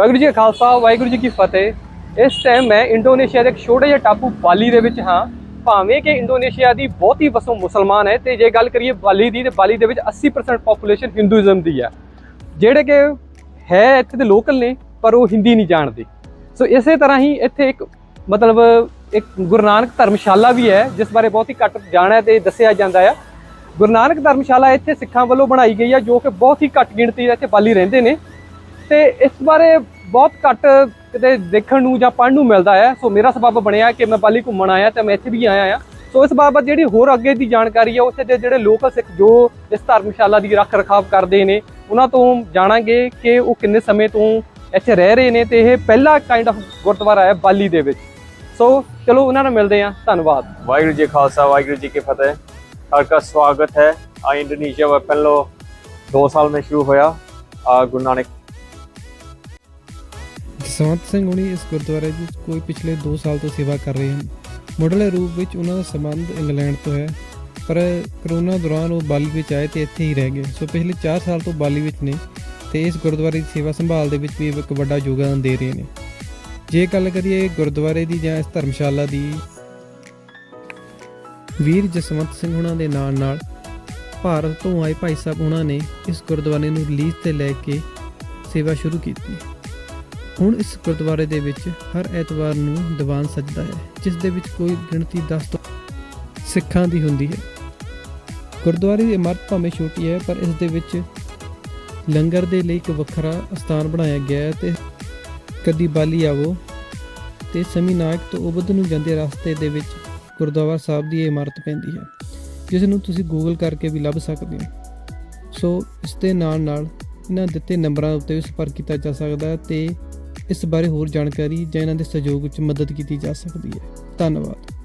ਵਾਹਿਗੁਰੂ ਜੀ ਕਾ ਖਾਲਸਾ, ਵਾਹਿਗੁਰੂ ਜੀ ਕੀ ਫਤਿਹ। ਇਸ ਟਾਈਮ ਮੈਂ ਇੰਡੋਨੇਸ਼ੀਆ ਦੇ ਇੱਕ ਛੋਟੇ ਜਿਹੇ ਟਾਪੂ ਬਾਲੀ ਦੇ ਵਿੱਚ ਹਾਂ। ਭਾਵੇਂ ਕਿ ਇੰਡੋਨੇਸ਼ੀਆ ਦੀ ਬਹੁਤੀ ਵਸੋਂ ਮੁਸਲਮਾਨ ਹੈ, ਤੇ ਜੇ ਗੱਲ ਕਰੀਏ ਬਾਲੀ ਦੀ, ਤੇ ਬਾਲੀ ਦੇ ਵਿੱਚ 80% ਪਾਪੂਲੇਸ਼ਨ ਹਿੰਦੂਇਜ਼ਮ ਦੀ ਹੈ। ਜਿਹੜੇ ਕਿ ਹੈ ਇੱਥੇ ਦੇ ਲੋਕਲ ਨੇ, ਪਰ ਉਹ ਹਿੰਦੀ ਨਹੀਂ ਜਾਣਦੇ। ਸੋ ਇਸੇ ਤਰ੍ਹਾਂ ਹੀ ਇੱਥੇ ਇੱਕ ਮਤਲਬ ਇੱਕ ਗੁਰੂ ਨਾਨਕ ਧਰਮਸ਼ਾਲਾ ਵੀ ਹੈ, ਜਿਸ ਬਾਰੇ ਬਹੁਤ ਹੀ ਘੱਟ ਜਾਣਿਆ ਤੇ ਦੱਸਿਆ ਜਾਂਦਾ ਆ। ਗੁਰੂ ਨਾਨਕ ਧਰਮਸ਼ਾਲਾ ਇੱਥੇ ਸਿੱਖਾਂ ਵੱਲੋਂ ਬਣਾਈ ਗਈ ਹੈ ਜੋ ਕਿ ਬਹੁਤ ਹੀ ਘੱਟ ਗਿਣਤੀ ਦੇ ਇੱਥੇ ਬਾਲੀ ਰਹਿੰਦੇ ਨੇ। ਤੇ ਇਸ ਬਾਰੇ ਬਹੁਤ ਘੱਟ ਕਿਤੇ ਦੇਖਣ ਨੂੰ ਜਾਂ ਪੜਨ ਨੂੰ ਮਿਲਦਾ ਹੈ। ਸੋ ਮੇਰਾ ਸਬਬ ਬਣਿਆ ਕਿ ਮੈਂ ਬਾਲੀ ਘੁੰਮਣ ਆਇਆ ਤੇ ਮੈਂ ਇੱਥੇ ਵੀ ਆਇਆ ਆ ਸੋ ਇਸ ਬਾਬਤ ਜਿਹੜੀ ਹੋਰ ਅੱਗੇ ਦੀ ਜਾਣਕਾਰੀ ਹੈ, ਉੱਥੇ ਦੇ ਜਿਹੜੇ ਲੋਕਲ ਸਿੱਖ ਜੋ ਇਸ ਧਰਮਸ਼ਾਲਾ ਦੀ ਰੱਖ ਰਖਾਵ ਕਰਦੇ ਨੇ, ਉਹਨਾਂ ਤੋਂ ਜਾਣਾਂਗੇ ਕਿ ਉਹ ਕਿੰਨੇ ਸਮੇਂ ਤੋਂ ਇੱਥੇ ਰਹਿ ਰਹੇ ਨੇ ਤੇ ਇਹ ਪਹਿਲਾ ਕਾਈਂਡ ਆਫ ਗੁਰਦੁਆਰਾ ਹੈ ਬਾਲੀ ਦੇ ਵਿੱਚ। ਸੋ ਚਲੋ ਉਹਨਾਂ ਨਾਲ ਮਿਲਦੇ ਹਾਂ। ਧੰਨਵਾਦ। ਵਾਹਿਗੁਰੂ ਜੀ ਖਾਲਸਾ, ਵਾਹਿਗੁਰੂ ਜੀ ਕੀ ਫਤਿਹ। ਹਰ ਕਾ ਸਵਾਗਤ ਹੈ। ਆ ਇੰਡੋਨੇਸ਼ੀਆ ਵਾ ਪਹਿਲੋ 2 ਸਾਲ ਮੇ ਸ਼ੁਰੂ ਹੋਇਆ। ਆ ਗੁਰੂ ਨਾਨਕ ਜਸਵੰਤ ਸਿੰਘ ਹੁਣੀ ਇਸ ਗੁਰਦੁਆਰੇ ਵਿੱਚ ਕੋਈ ਪਿਛਲੇ 2 ਸਾਲ ਤੋਂ ਸੇਵਾ ਕਰ ਰਹੇ ਹਨ। ਮੁੱਢਲੇ ਰੂਪ ਵਿੱਚ ਉਹਨਾਂ ਦਾ ਸੰਬੰਧ ਇੰਗਲੈਂਡ ਤੋਂ ਹੈ, ਪਰ ਕਰੋਨਾ ਦੌਰਾਨ ਉਹ ਬਾਲੀ ਵਿੱਚ ਆਏ ਤੇ ਇੱਥੇ ਹੀ ਰਹਿ ਗਏ। ਸੋ ਪਿਛਲੇ 4 ਸਾਲ ਤੋਂ ਬਾਲੀ ਵਿੱਚ ਨੇ ਤੇ ਇਸ ਗੁਰਦੁਆਰੇ ਦੀ ਸੇਵਾ ਸੰਭਾਲ ਦੇ ਵਿੱਚ ਵੀ ਇੱਕ ਵੱਡਾ ਯੋਗਦਾਨ ਦੇ ਰਹੇ ਨੇ। ਜੇ ਗੱਲ ਕਰੀਏ ਗੁਰਦੁਆਰੇ ਦੀ ਜਾਂ ਇਸ ਧਰਮਸ਼ਾਲਾ ਦੀ, ਵੀਰ ਜਸਵੰਤ ਸਿੰਘ ਹੁਣਾਂ ਦੇ ਨਾਲ ਨਾਲ ਭਾਰਤ ਤੋਂ ਆਏ ਭਾਈ ਸਾਹਿਬ ਉਹਨਾਂ ਨੇ ਇਸ ਗੁਰਦੁਆਰੇ ਨੂੰ ਰਿਲੀਜ਼ ਤੇ ਲੈ ਕੇ ਸੇਵਾ ਸ਼ੁਰੂ ਕੀਤੀ। ਹੁਣ ਇਸ ਗੁਰਦੁਆਰੇ ਦੇ ਵਿੱਚ ਹਰ ਐਤਵਾਰ ਨੂੰ ਦੀਵਾਨ ਸਜਦਾ ਹੈ, ਜਿਸ ਦੇ ਵਿੱਚ ਕੋਈ ਗਿਣਤੀ 10 ਤੋਂ ਸਿੱਖਾਂ ਦੀ ਹੁੰਦੀ ਹੈ। ਗੁਰਦੁਆਰੇ ਦੀ ਇਮਾਰਤ ਭਾਵੇਂ ਛੋਟੀ ਹੈ, ਪਰ ਇਸ ਦੇ ਵਿੱਚ ਲੰਗਰ ਦੇ ਲਈ ਇੱਕ ਵੱਖਰਾ ਸਥਾਨ ਬਣਾਇਆ ਗਿਆ ਹੈ ਤੇ ਕਦੀ ਬਾਲੀ ਆਵੋ ਤੇ ਸਮੀਨਾਇਕ ਤੋਂ ਉਬਦ ਨੂੰ ਜਾਂਦੇ ਰਸਤੇ ਦੇ ਵਿੱਚ ਗੁਰਦੁਆਰਾ ਸਾਹਿਬ ਦੀ ਇਹ ਇਮਾਰਤ ਪੈਂਦੀ ਹੈ, ਜਿਸ ਨੂੰ ਤੁਸੀਂ ਗੂਗਲ ਕਰਕੇ ਵੀ ਲੱਭ ਸਕਦੇ ਹੋ। ਸੋ ਇਸ ਦੇ ਨਾਲ ਨਾਲ ਇਹਨਾਂ ਦਿੱਤੇ ਨੰਬਰਾਂ ਉੱਤੇ ਵੀ ਸੰਪਰਕ ਕੀਤਾ ਜਾ ਸਕਦਾ ਹੈ ਤੇ ਇਸ ਬਾਰੇ ਹੋਰ ਜਾਣਕਾਰੀ ਜਾਂ ਇਹਨਾਂ ਦੇ ਸਹਿਯੋਗ ਵਿੱਚ ਮਦਦ ਕੀਤੀ ਜਾ ਸਕਦੀ ਹੈ। ਧੰਨਵਾਦ।